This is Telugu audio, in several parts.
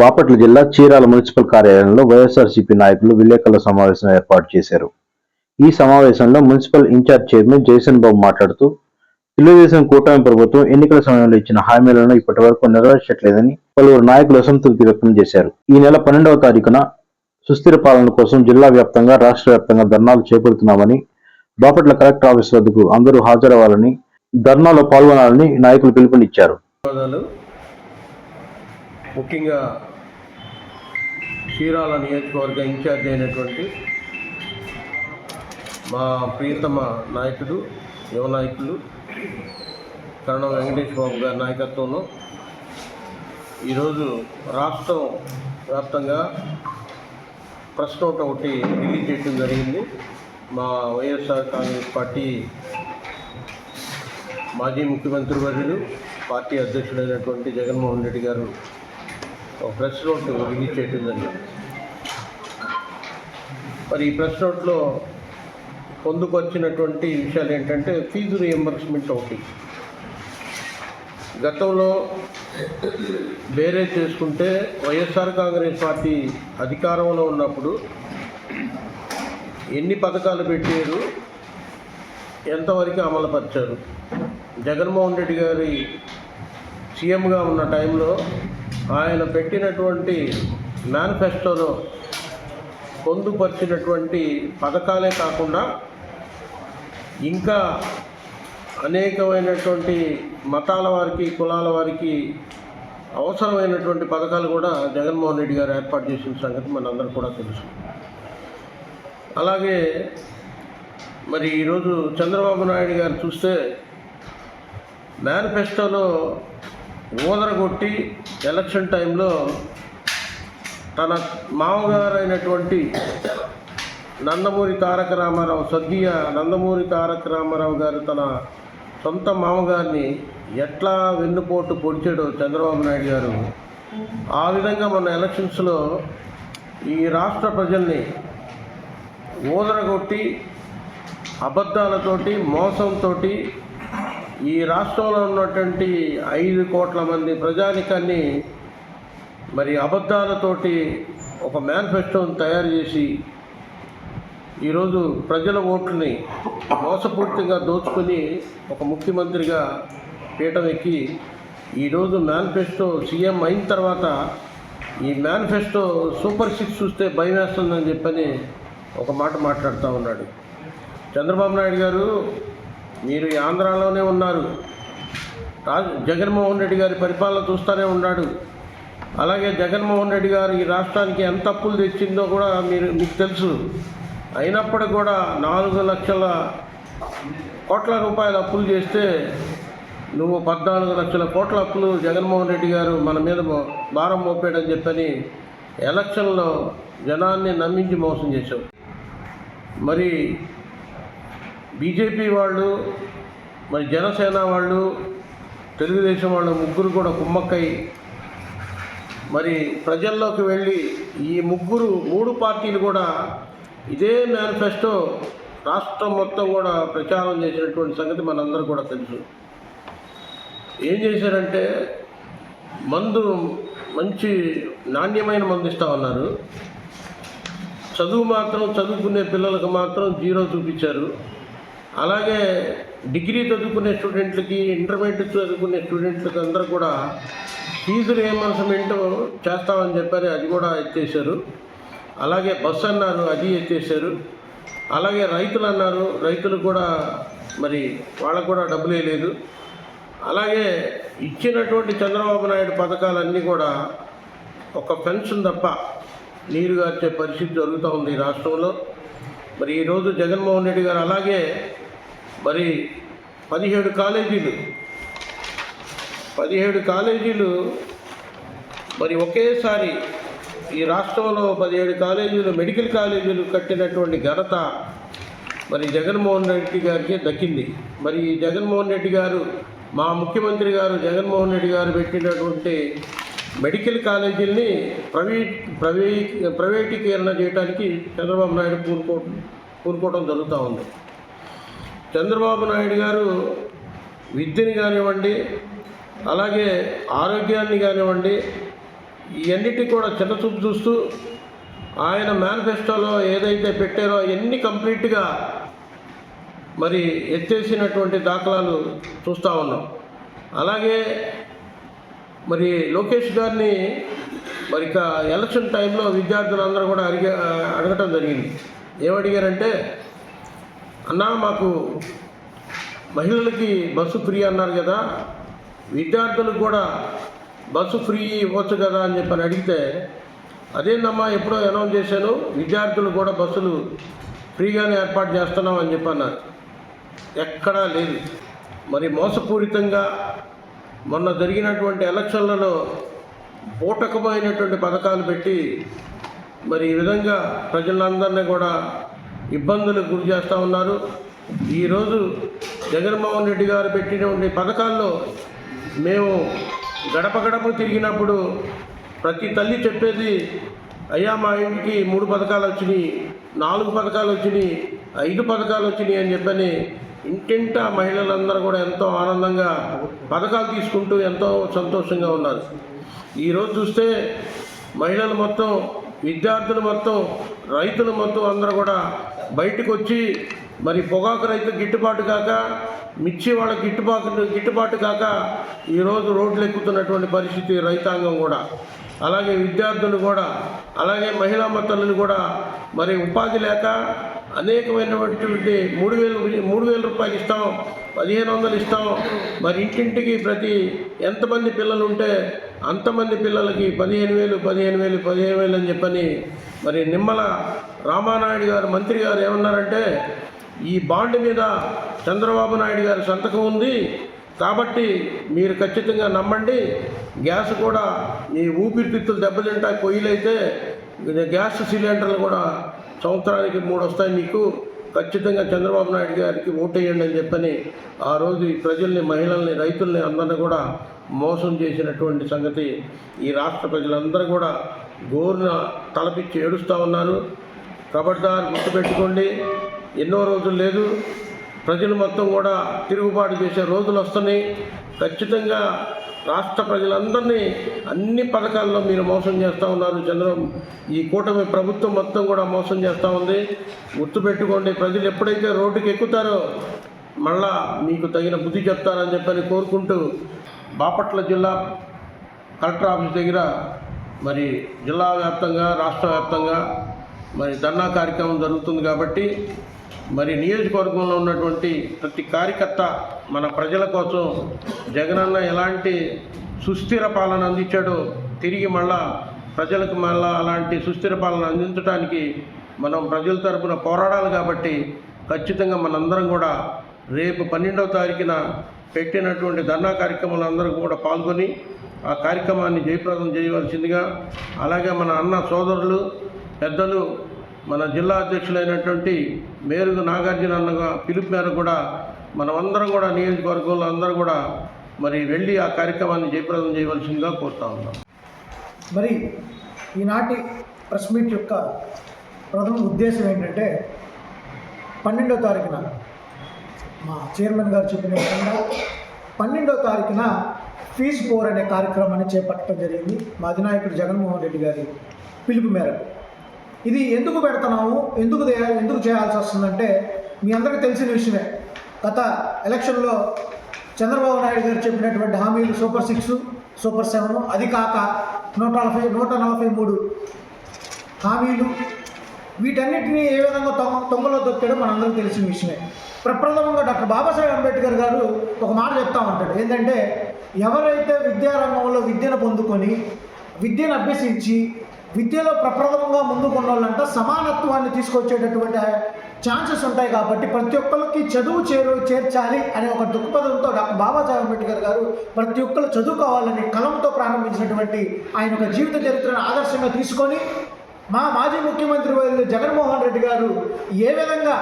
బాపట్ల జిల్లా చీరాల మున్సిపల్ కార్యాలయంలో వైఎస్ఆర్సీపీ నాయకులు విలేకరుల సమావేశం ఏర్పాటు చేశారు. ఈ సమావేశంలో municipal in-charge chairman Jayasan Babu మాట్లాడుతూ తెలుగుదేశం కూటమి ప్రభుత్వం ఎన్నికల సమయంలో ఇచ్చిన హామీలను ఇప్పటి వరకు నెరవేర్చట్లేదని పలువురు నాయకులు అసంతృప్తి వ్యక్తం చేశారు. ఈ నెల పన్నెండవ తారీఖున సుస్థిర పాలన కోసం జిల్లా వ్యాప్తంగా రాష్ట్ర వ్యాప్తంగా ధర్నాలు చేపడుతున్నామని బాపట్ల కలెక్టర్ ఆఫీస్ వద్దకు అందరూ హాజరవ్వాలని ధర్నాలో పాల్గొనాలని నాయకులు పిలుపునిచ్చారు. ముఖ్యంగా చీరాల నియోజకవర్గ ఇన్ఛార్జ్ అయినటువంటి మా ప్రియతమ నాయకుడు యువ నాయకులు కరణం వెంకటేష్ బాబు గారి నాయకత్వంలో ఈరోజు రాష్ట్రం వ్యాప్తంగా ప్రెస్ నోట్ ఒకటి రిలీజ్ చేయడం జరిగింది. మా వైఎస్ఆర్ కాంగ్రెస్ పార్టీ మాజీ ముఖ్యమంత్రి వర్యులు పార్టీ అధ్యక్షుడైనటువంటి జగన్మోహన్ రెడ్డి గారు ఒక ప్రెస్ నోట్ రిలీజ్ చేయడం జరిగింది మరి ఈ ప్రెస్ నోట్లో పొందుకొచ్చినటువంటి విషయాలు ఏంటంటే ఫీజు రియంబర్స్మెంట్ ఒకటి. గతంలో వేరే చేసుకుంటే వైఎస్ఆర్ కాంగ్రెస్ పార్టీ అధికారంలో ఉన్నప్పుడు ఎన్ని పథకాలు పెట్టారు ఎంతవరకు అమలుపరిచారు? జగన్మోహన్ రెడ్డి గారి సీఎంగా ఉన్న టైంలో ఆయన పెట్టినటువంటి మేనిఫెస్టోలో పొందుపరిచినటువంటి పథకాలే కాకుండా ఇంకా అనేకమైనటువంటి మతాల వారికి కులాల వారికి అవసరమైనటువంటి పథకాలు కూడా జగన్మోహన్ రెడ్డి గారు ఏర్పాటు చేసిన సంగతి మనందరూ కూడా తెలుసు. అలాగే మరి ఈరోజు చంద్రబాబు నాయుడు గారు చూస్తే మేనిఫెస్టోలో ఊదరగొట్టి ఎలక్షన్ టైంలో తన మామగారైనటువంటి నందమూరి తారక రామారావు స్వర్గీయ నందమూరి తారక రామారావు గారు తన సొంత మామగారిని ఎట్లా వెన్నుపోటు పొడిచాడో చంద్రబాబు నాయుడు గారు ఆ విధంగా మన ఎలక్షన్స్లో ఈ రాష్ట్ర ప్రజల్ని ఊదరగొట్టి అబద్ధాలతోటి మోసంతో ఈ రాష్ట్రంలో ఉన్నటువంటి ఐదు కోట్ల మంది ప్రజానికాన్ని మరి అబద్ధాలతోటి ఒక మేనిఫెస్టోని తయారు చేసి ఈరోజు ప్రజల ఓట్లని మోసపూర్తిగా దోచుకొని ఒక ముఖ్యమంత్రిగా పీఠం ఎక్కి ఈరోజు మేనిఫెస్టో సీఎం అయిన తర్వాత ఈ మేనిఫెస్టో సూపర్ సిక్స్ చూస్తే భయం వేస్తుందని చెప్పని ఒక మాట మాట్లాడుతూ ఉన్నాడు. చంద్రబాబు నాయుడు గారు మీరు ఆంధ్రాలోనే ఉన్నారు. జగన్మోహన్ రెడ్డి గారి పరిపాలన చూస్తూనే ఉన్నాడు. అలాగే జగన్మోహన్ రెడ్డి గారు ఈ రాష్ట్రానికి ఎంత అప్పులు తెచ్చిందో కూడా మీరు మీకు తెలుసు. అయినప్పటికీ కూడా నాలుగు లక్షల కోట్ల రూపాయల అప్పులు చేస్తే నువ్వు పద్నాలుగు లక్షల కోట్ల అప్పులు జగన్మోహన్ రెడ్డి గారు మన మీద భారం మోపాడని చెప్పని ఎలక్షన్లో జనాన్ని నమ్మించి మోసం చేశావు. మరి బీజేపీ వాళ్ళు మరి జనసేన వాళ్ళు తెలుగుదేశం వాళ్ళు ముగ్గురు కూడా కుమ్మక్కై. మరి ప్రజల్లోకి వెళ్ళి ఈ ముగ్గురు మూడు పార్టీలు కూడా ఇదే మేనిఫెస్టో రాష్ట్రం మొత్తం కూడా ప్రచారం చేసినటువంటి సంగతి మనందరూ కూడా తెలుసు. ఏం చేశారంటే మందు మంచి నాణ్యమైన మందు ఇస్తామన్నారు చదువు మాత్రం చదువుకునే పిల్లలకు మాత్రం జీరో చూపించారు. అలాగే డిగ్రీ చదువుకునే స్టూడెంట్లకి ఇంటర్మీడియట్ చదువుకునే స్టూడెంట్లకి అందరూ కూడా ఫీజు రియంబర్స్మెంట్ చేస్తామని చెప్పారు అది కూడా ఎత్తేసారు. అలాగే బస్సు అన్నారు అది ఎత్తేసారు. అలాగే రైతులు అన్నారు రైతులు కూడా మరి వాళ్ళకు కూడా డబ్బులు వేయలేదు. అలాగే ఇచ్చినటువంటి చంద్రబాబు నాయుడు పథకాలన్నీ కూడా ఒక పెన్షన్ తప్ప నీరు గార్చే పరిస్థితి జరుగుతూ ఉంది ఈ రాష్ట్రంలో. మరి ఈరోజు జగన్మోహన్ రెడ్డి గారు అలాగే మరి పదిహేడు కాలేజీలు. పదిహేడు కాలేజీలు మరి ఒకేసారి ఈ రాష్ట్రంలో పదిహేడు కాలేజీలు మెడికల్ కాలేజీలు కట్టినటువంటి ఘనత మరి జగన్మోహన్ రెడ్డి గారికి దక్కింది. మరి ఈ జగన్మోహన్ రెడ్డి గారు మా ముఖ్యమంత్రి గారు జగన్మోహన్ రెడ్డి గారు పెట్టినటువంటి మెడికల్ కాలేజీల్ని ప్రైవేట్ ప్రైవేట్ ప్రైవేటీకరణ చేయడానికి చంద్రబాబు నాయుడు పూనుకో పూనుకోవడం జరుగుతూ ఉంది. చంద్రబాబు నాయుడు గారు విద్యని కానివ్వండి అలాగే ఆరోగ్యాన్ని కానివ్వండి ఇవన్నిటి కూడా చిన్న చూపు చూస్తూ ఆయన మేనిఫెస్టోలో ఏదైతే పెట్టారో అవన్నీ కంప్లీట్గా మరి ఎత్తేసినటువంటి దాఖలాలు చూస్తూ ఉన్నాం. అలాగే మరి లోకేష్ గారిని మరి ఇక ఎలక్షన్ టైంలో విద్యార్థులందరూ కూడా అడిగా అడగటం జరిగింది. ఏమడిగారంటే అన్నా మాకు మహిళలకి బస్సు ఫ్రీ అన్నారు కదా. విద్యార్థులకు కూడా బస్సు ఫ్రీ ఇవ్వచ్చు కదా అని చెప్పని అడిగితే అదేందమ్మా ఎప్పుడో అనౌన్స్ చేశాను. విద్యార్థులు కూడా బస్సులు ఫ్రీగానే ఏర్పాటు చేస్తున్నాం అని చెప్పి అన్నారు. ఎక్కడా లేదు. మరి మోసపూరితంగా మొన్న జరిగినటువంటి ఎలక్షన్లలో బూటకమైనటువంటి పథకాలు పెట్టి మరి ఈ విధంగా ప్రజలందరినీ కూడా ఇబ్బందులకు గురి చేస్తూ ఉన్నారు. ఈరోజు జగన్మోహన్ రెడ్డి గారు పెట్టినటువంటి పథకాల్లో మేము గడప గడప తిరిగినప్పుడు ప్రతి తల్లి చెప్పేది అయ్యా మా ఇంటికి మూడు పథకాలు వచ్చినాయి నాలుగు పథకాలు వచ్చినాయి ఐదు పథకాలు వచ్చినాయి అని చెప్పని ఇంటింటా మహిళలందరూ కూడా ఎంతో ఆనందంగా పథకాలు తీసుకుంటూ ఎంతో సంతోషంగా ఉన్నారు. ఈరోజు చూస్తే మహిళలు మొత్తం విద్యార్థులు మొత్తం రైతులు మొత్తం అందరూ కూడా బయటకు వచ్చి మరి పొగాకు రైతు గిట్టుబాటు కాక మిర్చి వాళ్ళ గిట్టుబాటు గిట్టుబాటు కాక ఈరోజు రోడ్లు ఎక్కుతున్నటువంటి పరిస్థితి రైతాంగం కూడా. అలాగే విద్యార్థులు కూడా అలాగే మహిళా మతలను కూడా మరి ఉపాధి లేక అనేకమైనటువంటి మూడు వేలు మూడు వేల రూపాయలు ఇస్తాం పదిహేను వందలు ఇస్తాం. మరి ఇంటింటికి ప్రతి ఎంతమంది పిల్లలు ఉంటే అంతమంది పిల్లలకి పదిహేను వేలు పదిహేను వేలు పదిహేను వేలు అని చెప్పని మరి నిమ్మల రామానాయుడు గారు మంత్రి గారు ఏమన్నారంటే ఈ బాండ్ మీద చంద్రబాబు నాయుడు గారి సంతకం ఉంది కాబట్టి మీరు ఖచ్చితంగా నమ్మండి. గ్యాస్ కూడా మీ ఊపిరితిత్తులు దెబ్బతింటా కొయ్యలైతే గ్యాస్ సిలిండర్లు కూడా సంవత్సరానికి మూడు వస్తాయి మీకు ఖచ్చితంగా చంద్రబాబు నాయుడు గారికి ఓటేయండి అని చెప్పని ఆ రోజు ఈ ప్రజల్ని మహిళల్ని రైతుల్ని అందరిని కూడా మోసం చేసినటువంటి సంగతి ఈ రాష్ట్ర ప్రజలందరూ కూడా గోరున తలపిచ్చి ఏడుస్తూ ఉన్నారు. కబడ్దార్ గుర్తుపెట్టుకోండి ఎన్నో రోజులు లేదు. ప్రజలు మొత్తం కూడా తిరుగుబాటు చేసే రోజులు వస్తున్నాయి. ఖచ్చితంగా రాష్ట్ర ప్రజలందరినీ అన్ని పథకాల్లో మీరు మోసం చేస్తూ ఉన్నారు చంద్ర. ఈ కూటమి ప్రభుత్వం మొత్తం కూడా మోసం చేస్తూ ఉంది. గుర్తుపెట్టుకోండి ప్రజలు ఎప్పుడైతే రోడ్డుకి ఎక్కుతారో మళ్ళా మీకు తగిన బుద్ధి చెప్తారని చెప్పని కోరుకుంటూ బాపట్ల జిల్లా కలెక్టర్ ఆఫీస్ దగ్గర మరి జిల్లా వ్యాప్తంగా రాష్ట్ర వ్యాప్తంగా మరి ధర్నా కార్యక్రమం జరుగుతుంది కాబట్టి మరి నియోజకవర్గంలో ఉన్నటువంటి ప్రతి కార్యకర్త మన ప్రజల కోసం జగనన్న ఎలాంటి సుస్థిర పాలన అందించాడో తిరిగి మళ్ళా ప్రజలకు మళ్ళా అలాంటి సుస్థిర పాలన అందించడానికి మనం ప్రజల తరపున పోరాడాలి కాబట్టి ఖచ్చితంగా మనందరం కూడా రేపు పన్నెండవ తారీఖున పెట్టినటువంటి ధర్నా కార్యక్రమాలు అందరూ కూడా పాల్గొని ఆ కార్యక్రమాన్ని జయప్రదం చేయవలసిందిగా అలాగే మన అన్న సోదరులు పెద్దలు మన జిల్లా అధ్యక్షులైనటువంటి మేరుగు నాగార్జున అన్నగా పిలుపు మేర కూడా మనమందరం కూడా నియోజకవర్గంలో అందరూ కూడా మరి వెళ్ళి ఆ కార్యక్రమాన్ని జయప్రదం చేయవలసిందిగా కోరుతా ఉన్నాం. మరి ఈనాటి ప్రెస్ మీట్ యొక్క ప్రథమ ఉద్దేశం ఏంటంటే పన్నెండో తారీఖున మా చైర్మన్ గారు చెప్పిన విధంగా పన్నెండో తారీఖున ఫీజు పోర్ అనే కార్యక్రమాన్ని చేపట్టడం జరిగింది. మా అధినాయకుడు జగన్మోహన్ రెడ్డి గారి పిలుపు మేరకు. ఇది ఎందుకు పెడుతున్నాము ఎందుకు ఎందుకు చేయాల్సి వస్తుందంటే మీ అందరికీ తెలిసిన విషయమే. గత ఎలక్షన్లో చంద్రబాబు నాయుడు గారు చెప్పినటువంటి హామీలు సూపర్ సిక్స్ సూపర్ సెవెన్ అది కాక నూట నలభై నూట నలభై మూడు హామీలు వీటన్నిటిని ఏ విధంగా తొంగ తొంగలో దొక్కాడో మనందరికీ తెలిసిన విషయమే. ప్రప్రథమంగా డాక్టర్ బాబాసాహెబ్ అంబేద్కర్ గారు ఒక మాట చెప్తా ఉంటాడు. ఏంటంటే ఎవరైతే విద్యారంగంలో విద్యను పొందుకొని విద్యను అభ్యసించి విద్యలో ప్రప్రథమంగా ముందుకున్న వాళ్ళంట సమానత్వాన్ని తీసుకొచ్చేటటువంటి ఛాన్సెస్ ఉంటాయి కాబట్టి ప్రతి ఒక్కరికి చదువు చేరు చేర్చాలి అనే ఒక దృక్పథంతో డాక్టర్ బాబాసాహెబ్ అంబేద్కర్ గారు ప్రతి ఒక్కరు చదువుకోవాలని కలంతో ప్రారంభించినటువంటి ఆయన ఒక జీవిత చరిత్రను ఆదర్శంగా తీసుకొని మా మాజీ ముఖ్యమంత్రి వైద్యులు జగన్మోహన్ రెడ్డి గారు ఏ విధంగా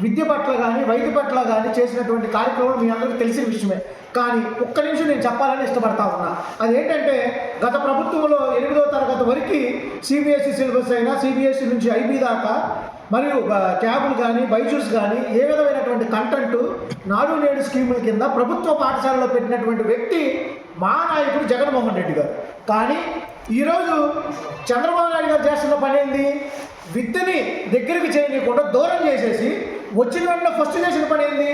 విద్య పట్ల కానీ వైద్య పట్ల కానీ చేసినటువంటి కార్యక్రమం మీ అందరికీ తెలిసిన విషయమే. కానీ ఒక్క నిమిషం నేను చెప్పాలని ఇష్టపడతా ఉన్నా. అదేంటంటే గత ప్రభుత్వంలో ఎనిమిదో తరగతి వరకు సిబిఎస్ఈ సిలబస్ అయినా సిబిఎస్ఈ నుంచి ఐబీ దాకా మరియు బ- ట్యాబులు కానీ బైజూస్ కానీ ఏ విధమైనటువంటి కంటెంట్ నాడు నేడు స్కీముల కింద ప్రభుత్వ పాఠశాలలో పెట్టినటువంటి వ్యక్తి మా నాయకుడు జగన్మోహన్ రెడ్డి గారు. కానీ ఈరోజు చంద్రబాబు నాయుడు గారు చేస్తున్న పని ఏంది? విద్యని దగ్గరికి చేయనీయకుండా దూరం చేసేసి వచ్చిన వెంటనే ఫస్ట్ చేసిన పని ఏంది?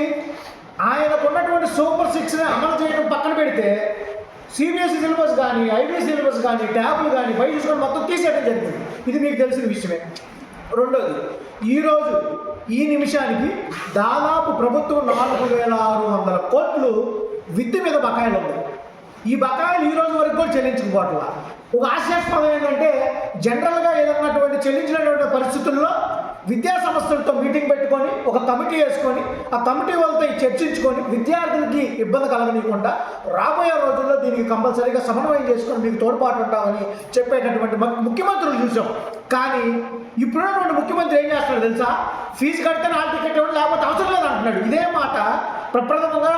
సూపర్ సిక్స్ని అమలు చేయడం పక్కన పెడితే సిబిఎస్ఈ సిలబస్ కానీ ఐబీ సిలబస్ కానీ ట్యాబ్లు కానీ బయట చూసుకొని మొత్తం తీసేయడం జరిగింది ఇది మీకు తెలిసిన విషయమే. రెండోది ఈరోజు ఈ నిమిషానికి దాదాపు ప్రభుత్వం నాలుగు వేల ఆరు వందల కోట్లు విద్య మీద బకాయిలు ఉన్నాయి. ఈ బకాయిలు ఈ రోజు వరకు కూడా చెల్లించకపోవట్లా. ఒక ఆశాస్పదం ఏంటంటే జనరల్గా ఏదన్నటువంటి చెల్లించినటువంటి పరిస్థితుల్లో విద్యా సంస్థలతో మీటింగ్ పెట్టుకొని ఒక కమిటీ వేసుకొని ఆ కమిటీ వాళ్ళతో చర్చించుకొని విద్యార్థులకి ఇబ్బంది కలగనీయకుండా రాబోయే రోజుల్లో దీనికి కంపల్సరీగా సమన్వయం చేసుకొని మీకు తోడ్పాటు ఉంటామని చెప్పేటటువంటి ముఖ్యమంత్రులు చూసాం. కానీ ఇప్పుడున్నటువంటి ముఖ్యమంత్రి ఏం చేస్తున్నాడు తెలుసా? ఫీజు కడితే నాలుగు టికెట్ ఇవ్వడం లేకపోతే అవసరం లేదు అంటున్నాడు ఇదే మాట ప్రప్రథమంగా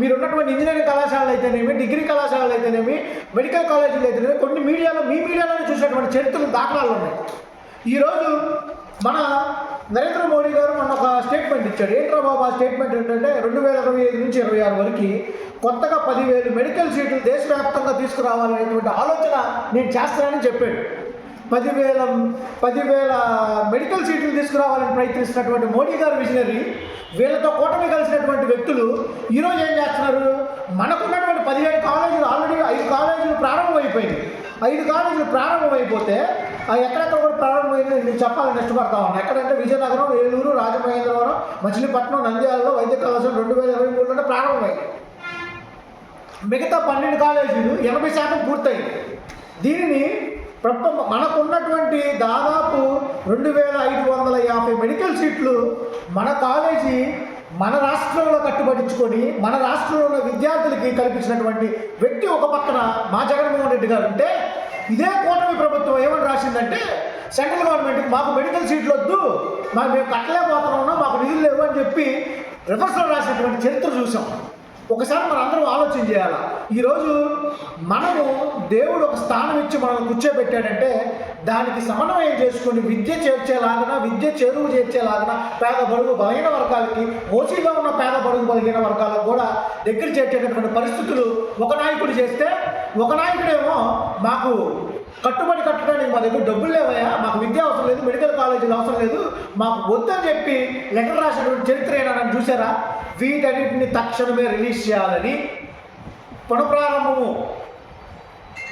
మీరు ఉన్నటువంటి ఇంజనీరింగ్ కళాశాలలు అయితేనేమి డిగ్రీ కళాశాలలు అయితేనేమి మెడికల్ కాలేజీలు అయితేనేమి కొన్ని మీడియాలో మీ మీడియాలోనే చూసినటువంటి చరిత్రలు దాఖలాలు ఉన్నాయి. ఈరోజు మన నరేంద్ర మోడీ గారు మన ఒక స్టేట్మెంట్ ఇచ్చాడు. ఏంట్రా బాబు ఆ స్టేట్మెంట్ ఏంటంటే రెండు వేల ఇరవై ఐదు నుంచి ఇరవై ఆరు వరకు కొత్తగా పదివేలు మెడికల్ సీట్లు దేశవ్యాప్తంగా తీసుకురావాలనేటువంటి ఆలోచన నేను చేస్తానని చెప్పాడు. పదివేల పదివేల మెడికల్ సీట్లు తీసుకురావాలని ప్రయత్నిస్తున్నటువంటి మోడీ గారు విజనరీ వీళ్ళతో కూటమి కలిసినటువంటి వ్యక్తులు ఈరోజు ఏం చేస్తున్నారు? మనకున్నటువంటి పదిహేడు కాలేజీలు ఆల్రెడీ ఐదు కాలేజీలు ప్రారంభమైపోయింది ఐదు కాలేజీలు ప్రారంభమైపోతే ఎక్కడెక్కడ కూడా ప్రారంభమైంది నేను చెప్పాలని ఇష్టపడతా ఉన్నాను ఎక్కడంటే విజయనగరం ఏలూరు రాజమహేంద్రవరం మచిలీపట్నం నంద్యాలలో వైద్య కళాశాల రెండు వేల ఇరవై మూడులోనే ప్రారంభమైంది. మిగతా పన్నెండు కాలేజీలు ఎనభై శాతం పూర్తయింది. దీనిని ప్రప మనకున్నటువంటి దాదాపు రెండు వేల ఐదు వందల యాభై మెడికల్ సీట్లు మన కాలేజీ మన రాష్ట్రంలో కట్టుబడించుకొని మన రాష్ట్రంలో ఉన్న విద్యార్థులకి కల్పించినటువంటి వ్యక్తి ఒక పక్కన మా జగన్మోహన్ రెడ్డి గారు ఉంటే ఇదే కూటమి ప్రభుత్వం ఏమని రాసిందంటే సెంట్రల్ గవర్నమెంట్కి మాకు మెడికల్ సీట్లు వద్దు మాకు మేము కట్టలేకపోతున్నాం మాకు నిధులు లేవు అని చెప్పి రివర్స్లో రాసినటువంటి చరిత్ర చూసాం. ఒకసారి మనం అందరం ఆలోచన చేయాలి? ఈరోజు మనము దేవుడు ఒక స్థానం ఇచ్చి మనల్ని కూర్చోబెట్టాడంటే దానికి సమన్వయం చేసుకుని విద్య చేర్చేలాగా విద్య చేరువు చేర్చేలాగా పేద బడుగు బలహీన వర్గాలకి ఓసీగా ఉన్న పేద బడుగు బలహీన వర్గాలకు కూడా దగ్గర చేర్చేటటువంటి పరిస్థితులు ఒక నాయకుడు చేస్తే ఒక నాయకుడేమో మాకు కట్టుబడి కట్టడానికి మా దగ్గర డబ్బులు లేవయా మాకు విద్య అవసరం లేదు మెడికల్ కాలేజీలు అవసరం లేదు మాకు వద్దని చెప్పి లెటర్ రాసినటువంటి చరిత్ర ఏదైనా చూసారా వీటన్నిటిని తక్షణమే రిలీజ్ చేయాలని పునఃప్రారంభము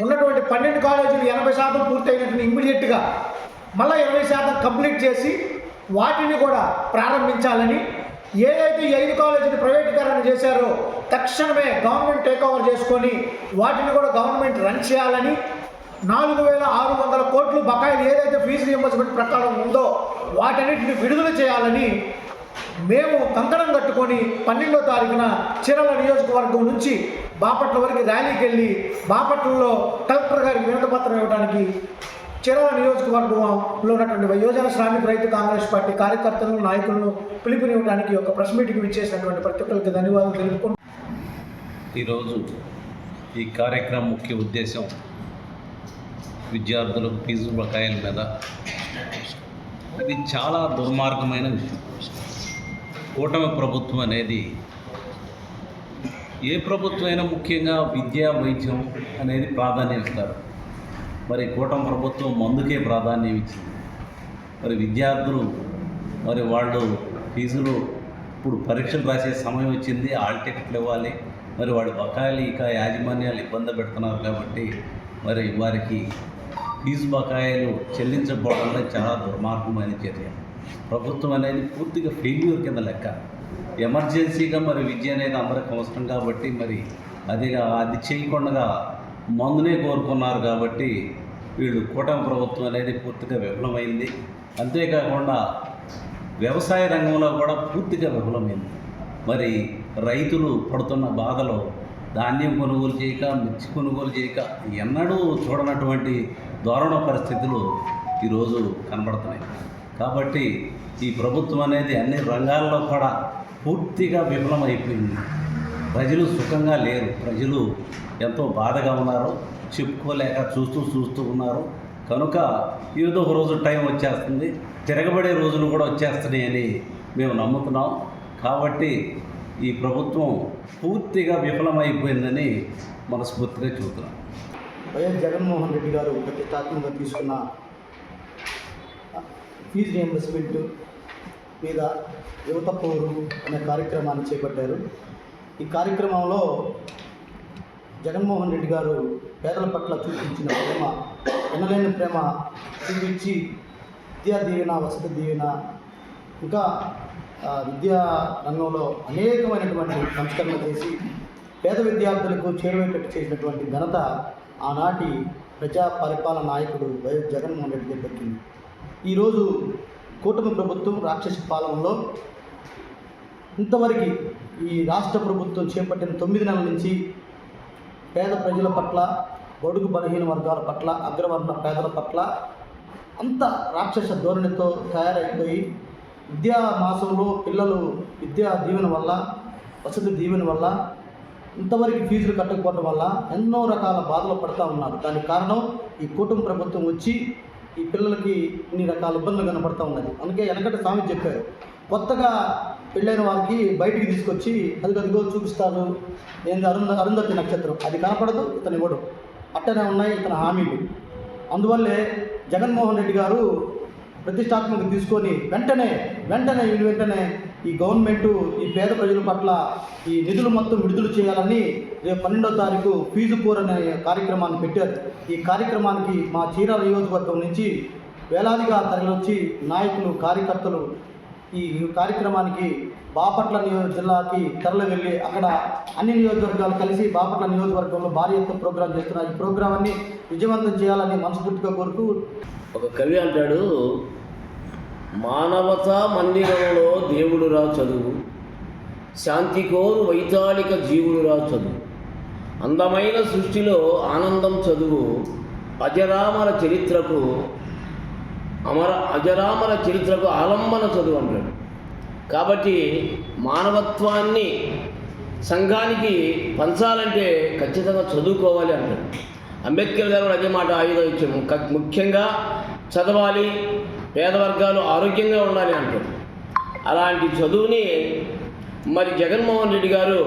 ఉన్నటువంటి పన్నెండు కాలేజీలు ఎనభై శాతం పూర్తయినటువంటి ఇమ్మీడియట్గా మళ్ళీ ఇరవై శాతం కంప్లీట్ చేసి వాటిని కూడా ప్రారంభించాలని ఏదైతే ఈ ఐదు కాలేజీని ప్రైవేటీకరణ చేశారో తక్షణమే గవర్నమెంట్ టేక్ ఓవర్ చేసుకొని వాటిని కూడా గవర్నమెంట్ రన్ చేయాలని నాలుగు వేల ఆరు వందల కోట్లు బకాయిలు ఏదైతే ఫీజు రియంబర్స్మెంట్ ప్రకారం ఉందో వాటన్నిటిని విడుదల చేయాలని మేము కంకణం కట్టుకొని పన్నెండో తారీఖున చీరాల నియోజకవర్గం నుంచి బాపట్ల వరకు ర్యాలీకి వెళ్ళి బాపట్లలో కలెక్టర్ గారికి వినతపత్రం ఇవ్వడానికి చీరాల నియోజకవర్గంలో ఉన్నటువంటి యోజన శ్రామిక రైతు కాంగ్రెస్ పార్టీ కార్యకర్తలను నాయకులను పిలుపునివ్వడానికి ఒక ప్రెస్ మీటింగ్ ఇచ్చేసినటువంటి ప్రతి ఒక్కరికి ధన్యవాదాలు తెలుపుకుంటూ ఈరోజు ఈ కార్యక్రమం ముఖ్య ఉద్దేశం విద్యార్థులకు ఫీజు బకాయిల మీద. ఇది చాలా దుర్మార్గమైన విషయం. కూటమి ప్రభుత్వం అనేది ఏ ప్రభుత్వం అయినా ముఖ్యంగా విద్య వైద్యం అనేది ప్రాధాన్యం ఇస్తారు. మరి కూటమి ప్రభుత్వం మందుకే ప్రాధాన్యం ఇచ్చింది. మరి విద్యార్థులు మరి వాళ్ళు ఫీజులు ఇప్పుడు పరీక్షలు రాసే సమయం వచ్చింది ఆల్ టికెట్లు ఇవ్వాలి. మరి వాడి బకాయిలు ఇక యాజమాన్యాలు ఇబ్బంది పెడుతున్నారు కాబట్టి మరి వారికి ఫీజు బకాయిలు చెల్లించకపోవడం చాలా దుర్మార్గమైన చర్య. ప్రభుత్వం అనేది పూర్తిగా ఫెయిల్యూర్ కింద లెక్క. ఎమర్జెన్సీగా మరి విద్య అనేది అందరికి అవసరం కాబట్టి మరి అది అది చేయకుండా మందునే కోరుకున్నారు కాబట్టి వీళ్ళు కూటమి ప్రభుత్వం అనేది పూర్తిగా విఫలమైంది. అంతేకాకుండా వ్యవసాయ రంగంలో కూడా పూర్తిగా విఫలమైంది. మరి రైతులు పడుతున్న బాధలో ధాన్యం కొనుగోలు చేయక మిర్చి కొనుగోలు చేయక ఎన్నడూ చూడనటువంటి దారుణ పరిస్థితులు ఈరోజు కనబడుతున్నాయి. కాబట్టి ఈ ప్రభుత్వం అనేది అన్ని రంగాల్లో కూడా పూర్తిగా విఫలమైపోయింది. ప్రజలు సుఖంగా లేరు. ప్రజలు ఎంతో బాధగా ఉన్నారు. చెప్పుకోలేక చూస్తూ చూస్తూ ఉన్నారు. కనుక ఏదో ఒక రోజు టైం వచ్చేస్తుంది. తిరగబడే రోజులు కూడా వచ్చేస్తున్నాయని మేము నమ్ముతున్నాం. కాబట్టి ఈ ప్రభుత్వం పూర్తిగా విఫలమైపోయిందని మనస్ఫూర్తిగా చూస్తున్నాం వైఎస్ జగన్మోహన్ రెడ్డి గారు ప్రతిష్టాత్మకంగా తీసుకున్న ఫీజు రియంబర్స్మెంట్ మీద యువత పోరు అనే కార్యక్రమాన్ని చేపట్టారు. ఈ కార్యక్రమంలో జగన్మోహన్ రెడ్డి గారు పేదల పట్ల చూపించిన ప్రేమ ఎనలేని ప్రేమ చూపించి విద్యా దీవెన వసతి దీవెన ఇంకా విద్యా రంగంలో అనేకమైనటువంటి సంస్కరణ చేసి పేద విద్యార్థులకు చేరువేటట్టు చేసినటువంటి ఘనత ఆనాటి ప్రజా పరిపాలన నాయకుడు వైఎస్ జగన్మోహన్ రెడ్డి గారికి దక్కింది ఈరోజు కూటమి ప్రభుత్వం రాక్షస పాలనలో ఇంతవరకు ఈ రాష్ట్ర ప్రభుత్వం చేపట్టిన తొమ్మిది నెలల నుంచి పేద ప్రజల పట్ల బడుగు బలహీన వర్గాల పట్ల అగ్రవర్ణ పేదల పట్ల అంత రాక్షస ధోరణితో తయారైపోయి విద్యా మాసంలో పిల్లలు విద్యా దీవెన వల్ల వసతి దీవెన వల్ల ఇంతవరకు ఫీజులు కట్టకపోవడం వల్ల ఎన్నో రకాల బాధలు పడుతూ ఉన్నారు. దానికి కారణం ఈ కూటమి ప్రభుత్వం వచ్చి ఈ పిల్లలకి ఇన్ని రకాల ఇబ్బందులు కనపడతా ఉన్నది. అందుకే వెనకట స్వామి చెప్పారు. కొత్తగా పెళ్ళైన వారికి బయటికి తీసుకొచ్చి అది అదిగో చూపిస్తారు. ఏంది? అరుంధ అరుంధతి నక్షత్రం. అది కనపడదు ఇతను ఇవ్వడు. అట్టనే ఉన్నాయి ఇతని హామీలు. అందువల్లే జగన్మోహన్ రెడ్డి గారు ప్రతిష్టాత్మక తీసుకొని వెంటనే వెంటనే వీళ్ళు వెంటనే ఈ గవర్నమెంట్ ఈ పేద ప్రజల పట్ల ఈ నిధులు మొత్తం విడుదల చేయాలని రేపు పన్నెండో తారీఖు ఫీజు పూర్ అనే కార్యక్రమాన్ని పెట్టారు. ఈ కార్యక్రమానికి మా చీరాల నియోజకవర్గం నుంచి వేలాదిగా తరలివచ్చి నాయకులు కార్యకర్తలు ఈ కార్యక్రమానికి బాపట్ల నియోజక జిల్లాకి తరలి వెళ్ళి అక్కడ అన్ని నియోజకవర్గాలు కలిసి బాపట్ల నియోజకవర్గంలో భారీ ఎత్తున ప్రోగ్రాం చేస్తున్నారు. ఈ ప్రోగ్రామాన్ని విజయవంతం చేయాలని మనస్ఫూర్తిగా కోరుతూ ఒక కవి అంటాడు మానవత మందిరంలో దేవుడురా చదువు. శాంతి కోరు వైతాళిక జీవుడురా చదువు. అందమైన సృష్టిలో ఆనందం చదువు. అజరామర చరిత్రకు అమర అజరామర చరిత్రకు ఆలంబన చదువు అంటాడు. కాబట్టి మానవత్వాన్ని సంఘానికి పంచాలంటే ఖచ్చితంగా చదువుకోవాలి అంటాడు. అంబేద్కర్ గారు అదే మాట ఆయుధం ఇచ్చాము ముఖ్యంగా చదవాలి పేద వర్గాలు ఆరోగ్యంగా ఉండాలి అంటారు. అలాంటి చదువుని మరి జగన్మోహన్ రెడ్డి గారు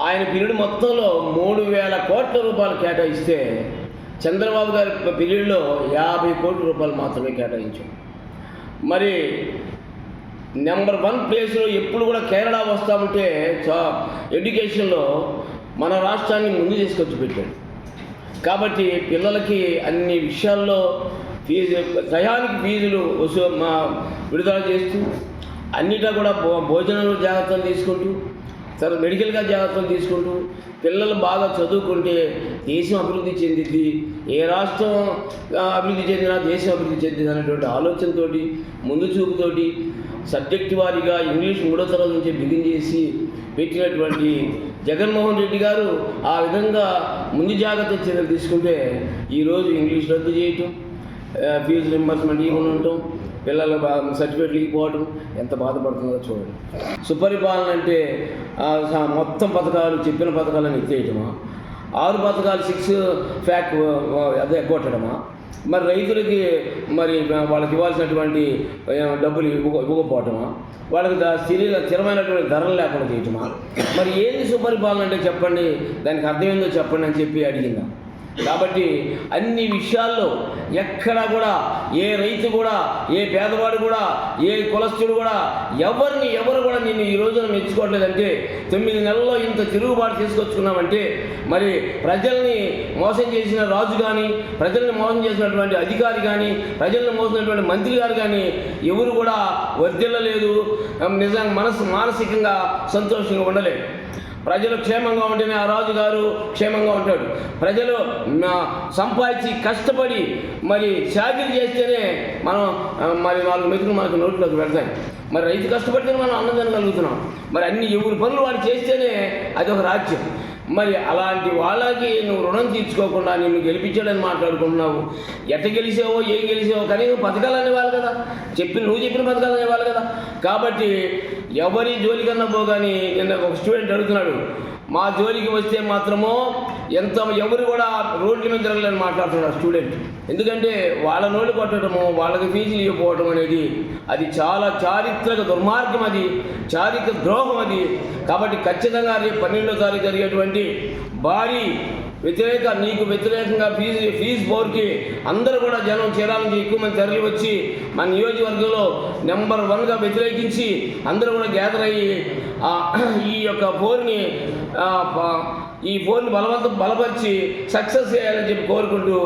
ఆయన పీరియడ్ మొత్తంలో మూడు వేల కోట్ల రూపాయలు కేటాయిస్తే చంద్రబాబు గారి పీరియడ్లో యాభై కోట్ల రూపాయలు మాత్రమే కేటాయించాం మరి నెంబర్ వన్ ప్లేస్లో ఎప్పుడు కూడా కేరళ వస్తామంటే చా ఎడ్యుకేషన్లో మన రాష్ట్రాన్ని ముందు తీసుకొచ్చి పెట్టాడు కాబట్టి పిల్లలకి అన్ని విషయాల్లో ఫీజు టయానికి ఫీజులు వసూ మా విడుదల చేస్తూ అన్నిటా కూడా భో భోజనంలో జాగ్రత్తలు తీసుకుంటూ తర్వాత మెడికల్గా జాగ్రత్తలు తీసుకుంటూ పిల్లలు బాగా చదువుకుంటే దేశం అభివృద్ధి చెందిద్ది. ఏ రాష్ట్రం అభివృద్ధి చెందినా దేశం అభివృద్ధి చెందింది అనేటువంటి ఆలోచనతోటి ముందు చూపుతోటి సబ్జెక్ట్ వారీగా ఇంగ్లీష్ మూడో తరగతి నుంచి బిగిన్ చేసి పెట్టినటువంటి జగన్మోహన్ రెడ్డి గారు ఆ విధంగా ముందు జాగ్రత్త చర్యలు తీసుకుంటే ఈరోజు ఇంగ్లీష్ రద్దు చేయటం ఫీజు రింబర్స్మెంట్ ఇవ్వకుండా ఉండటం పిల్లల సర్టిఫికేట్లు ఇవ్వకపోవడం ఎంత బాధపడుతుందో చూడండి. సుపరిపాలన అంటే మొత్తం పథకాలు చెప్పిన పథకాలను ఎత్తేయటమా? ఆరు పథకాలు సిక్స్ ఫ్యాక్ అదే ఎగ్గొట్టడమా మరి రైతులకి మరి వాళ్ళకి ఇవ్వాల్సినటువంటి డబ్బులు ఇవ్వ ఇవ్వకపోవటమా? వాళ్ళకి స్థిర స్థిరమైనటువంటి ధరలు లేకుండా చేయటమా? మరి ఏది సుపరిపాలన అంటే చెప్పండి? దానికి అర్థం ఏందో చెప్పండి అని చెప్పి అడిగిందా? కాబట్టి అన్ని విషయాల్లో ఎక్కడ కూడా ఏ రైతు కూడా ఏ పేదవాడు కూడా ఏ కులస్తుడు కూడా ఎవరిని ఎవరు కూడా నిన్ను ఈ రోజున మెచ్చుకోవట్లేదంటే తొమ్మిది నెలల్లో ఇంత తిరుగుబాటు తీసుకొచ్చుకున్నామంటే మరి ప్రజల్ని మోసం చేసిన రాజు కానీ ప్రజల్ని మోసం చేసినటువంటి అధికారి కానీ ప్రజల్ని మోసినటువంటి మంత్రి గారు కానీ ఎవరు కూడా వర్దిల్లలేదు నిజంగా మనసు మానసికంగా సంతోషంగా ఉండలేదు. ప్రజలు క్షేమంగా ఉంటేనే ఆ రాజు గారు క్షేమంగా ఉంటాడు. ప్రజలు సంపాదించి కష్టపడి మరి చాకరీ చేస్తేనే మనం మరి నాలుగు మెతుకులు మనకు నోట్లోకి పెడతాయి. మరి రైతు కష్టపడితేనే మనం అన్నం కలుగుతున్నాం. మరి అన్ని ఎవరి పనులు వాడు చేస్తేనే అది ఒక రాజ్యం. మరి అలాంటి వాళ్ళకి నువ్వు రుణం తీర్చుకోకుండా నిన్ను గెలిపించాడని మాట్లాడుకుంటున్నావు. ఎట్ట గెలిచావో ఏం గెలిచావో కానీ పథకాలు అనేవాళ్ళు కదా. చెప్పి నువ్వు చెప్పిన పథకాలు అనేవాళ్ళు కదా. కాబట్టి ఎవరి జోలికన్నా పోగాని నిన్న ఒక స్టూడెంట్ అడుగుతున్నాడు మా జోలికి వస్తే మాత్రమో ఎంత ఎవరు కూడా రోడ్డు మీద జరగలేని మాట్లాడుతున్నాడు స్టూడెంట్. ఎందుకంటే వాళ్ళ నోళ్ళు కొట్టడము వాళ్ళకి ఫీజులు ఇవ్వకపోవడం అనేది అది చాలా చారిత్రక దుర్మార్గం అది చారిత్రక ద్రోహం అది. కాబట్టి ఖచ్చితంగా రేపు పన్నెండో తారీఖు జరిగేటువంటి భారీ వ్యతిరేక నీకు వ్యతిరేకంగా ఫీజు ఫీజు బోర్కి అందరూ కూడా జనం చేరాలని ఎక్కువ మంది తరలి వచ్చి మన నియోజకవర్గంలో నెంబర్ వన్గా వ్యతిరేకించి అందరూ కూడా గ్యాదర్ అయ్యి ఈ యొక్క ఫోర్ని ఈ ఫోన్ బలవంతం బలపరిచి సక్సెస్ చేయాలని చెప్పి కోరుకుంటూ